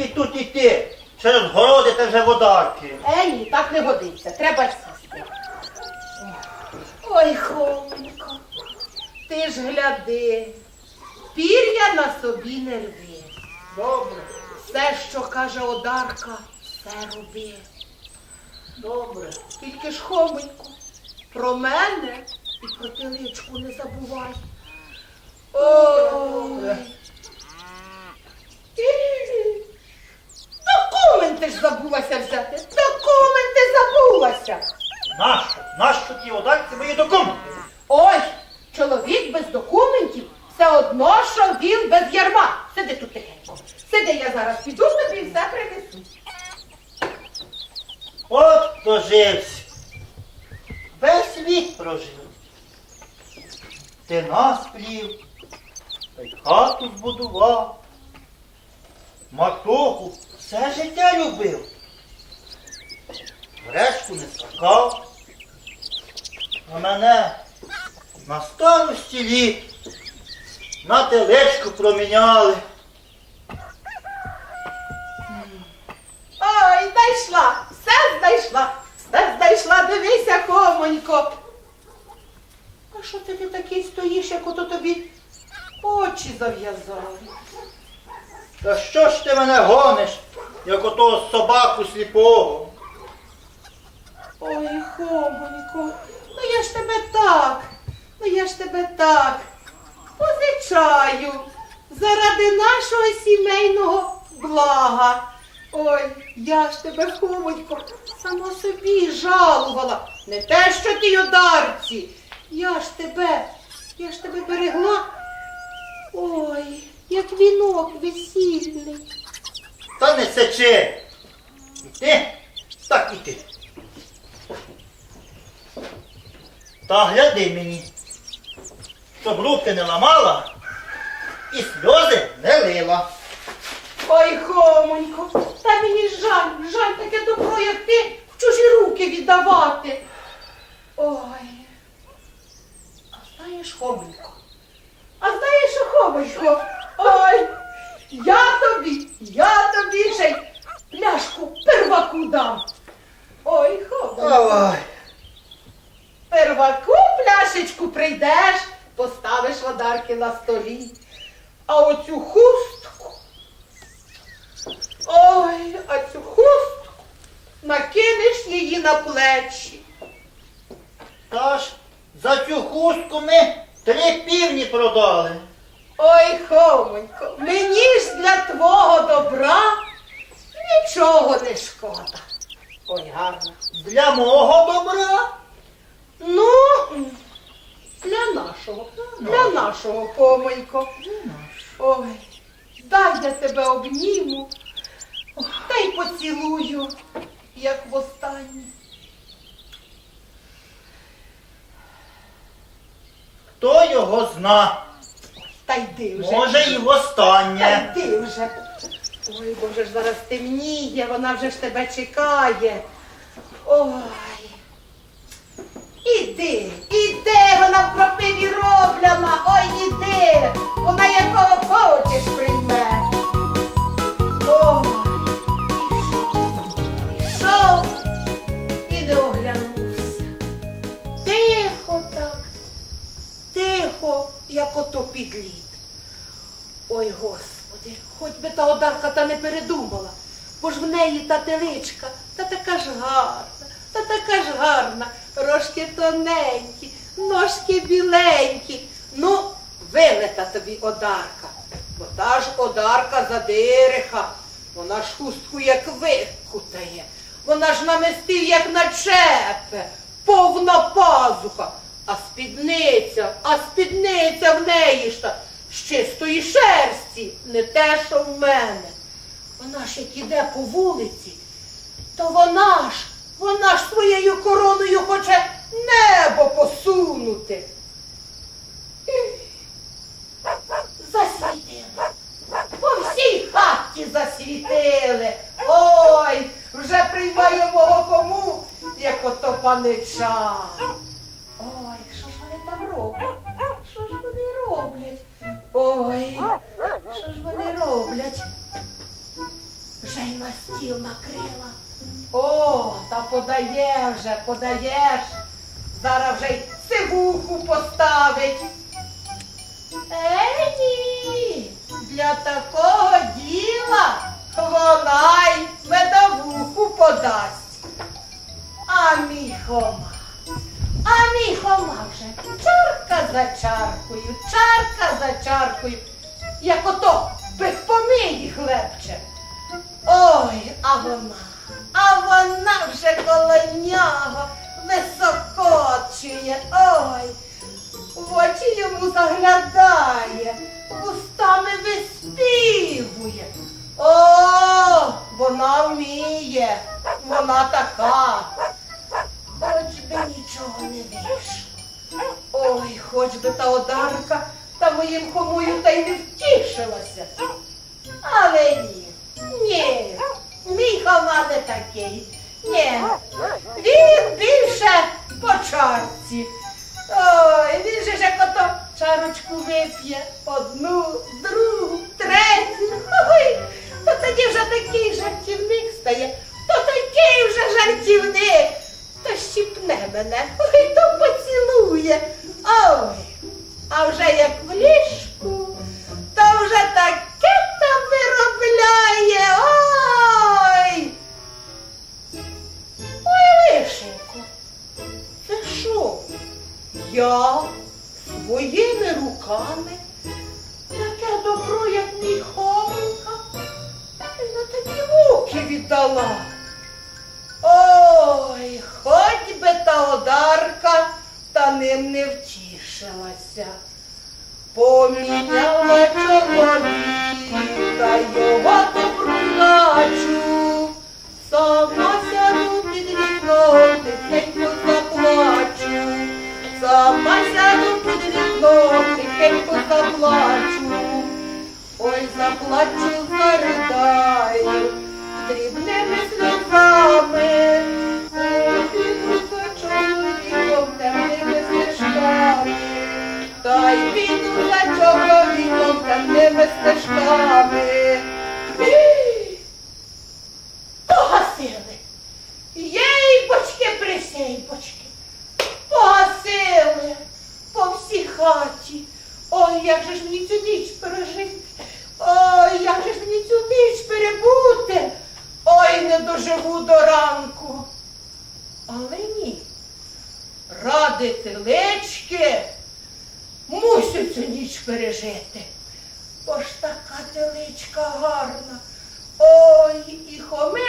звідки тут іти? Через городи та вже водарки. Е, ні, так не годиться. Треба сісти. Ой, хомко, ти ж гляди. Пір'я на собі не рви. Добре, Все, що каже Одарка, все роби. добре. Тільки ж, хомонько, про мене і про теличку не забувай. Ой. Документи ж забулася взяти. Документи забулася. Нащо? Нащо ті одарці мої документи? Ой, чоловік без документів все одно, що він без ярма. Сиди тут тихенько. Сиди, я зараз піду тобі все принесу. От дожився. Весь вік прожив. Ти нас плів, та й хату збудував. Матоху все життя любив. Врешку не скакав. А мене на старості літ на телечку проміняли. Ой, знайшла, все знайшла, все знайшла, дивися, комонько. А що ти, ти такий стоїш, як ото тобі очі зав'язали? Та що ж ти мене гониш, як отого собаку сліпого? Ой, хомонько, ну я ж тебе так, ну я ж тебе так позичаю заради нашого сімейного блага. Ой, я ж тебе, хомонько, сама собі жалувала. Не те, що ти ударці. Я ж тебе, я ж тебе берегла. Ой, як вінок весільний. Та не сечи. Іти, так іти. Та гляди мені, щоб руки не ламала і сльози не лила. Ой, хомонько, та мені жаль, жаль таке добро, як ти в чужі руки віддавати. Ой. А знаєш, хомонько? А знаєш, що, хомонько? Ой, я тобі, я тобі ще й пляшку перваку дам. Ой, хомонько. Ой, Перваку пляшечку прийдеш, поставиш водарки на столі. А оцю хустку. Ой, а цю хустку накинеш її на плечі. та ж за цю хустку ми три півні продали. Ой, хомонько, мені ж для твого добра нічого не шкода. Ой, гарно. Для мого добра. Ну, для нашого, для нашого, хомонько. Ой, дай я тебе обніму, та й поцілую, як востаннє. Хто його зна? Та йди вже. Може і Та востаннє. йди вже. Ой, боже ж зараз темніє, вона вже ж тебе чекає. Ой. Іди, іди, вона в кропиві роблена. Ой, іди. Вона якого хочеш прийме. Пішов і не оглянувся. Тихо так, тихо, як ото під лід. Ой, Господи, хоч би та одарка та не передумала, бо ж в неї та теличка, та така ж гарна, та така ж гарна, рожки тоненькі, ножки біленькі. Ну, вилета тобі одарка, бо та ж одарка задириха, вона ж хустку як викутає, вона ж намистив, як начепе, повна пазуха, а спідниця, а спідниця в неї ж та. З чистої шерсті, не те, що в мене. Вона ж як іде по вулиці, то вона ж, вона ж своєю короною хоче небо посунути. Засвітили. По всій хаті засвітили. Ой, вже приймає мого кому, як ото панича. Ой, що ж вони там роблять? Що ж вони роблять? Ой, що ж вони роблять? Подає вже, подаєш. Зараз вже й сивуху поставить. Е, ні, для такого діла вона й медовуху подасть. А мій хома, а мій хома вже чарка за чаркою, чарка за чаркою, як ото без помиї хлебче. Ой, а вона, а вона вже коло нього високочує. Ой, в очі йому заглядає, вустами виспівує. О, вона вміє, вона така. Хоч би нічого не вийшло. Ой, хоч би та одарка та моїм хомою та й не втішилася. Але ні, ні, мій хома не такий. Ні, він більше по чарці. Ой, він же ж як ото чарочку вип'є одну, другу, третю. Ой, то тоді вже такий жартівник стає, то такий вже жартівник. То щіпне мене, ой, то поцілує. Своїми руками таке добро, як мій хоминка, на такі муки віддала. Ой, хоч би та одарка та ним не втішилася. Поміняла заплачу. Ой, заплачу, заридаю, дрібними сльозами. Піду за чоловіком, темними стежками. Та й піду за чоловіком, темними стежками. Ій! Погасили. Єй, бочки, присейбочки. Погасили по всій хаті. Ой, як же ж мені цю ніч пережити? Ой, як же ж мені цю ніч перебути? Ой, не доживу до ранку. Але ні. Ради телечки мусю цю ніч пережити. Бо ж така теличка гарна. Ой, і хомиш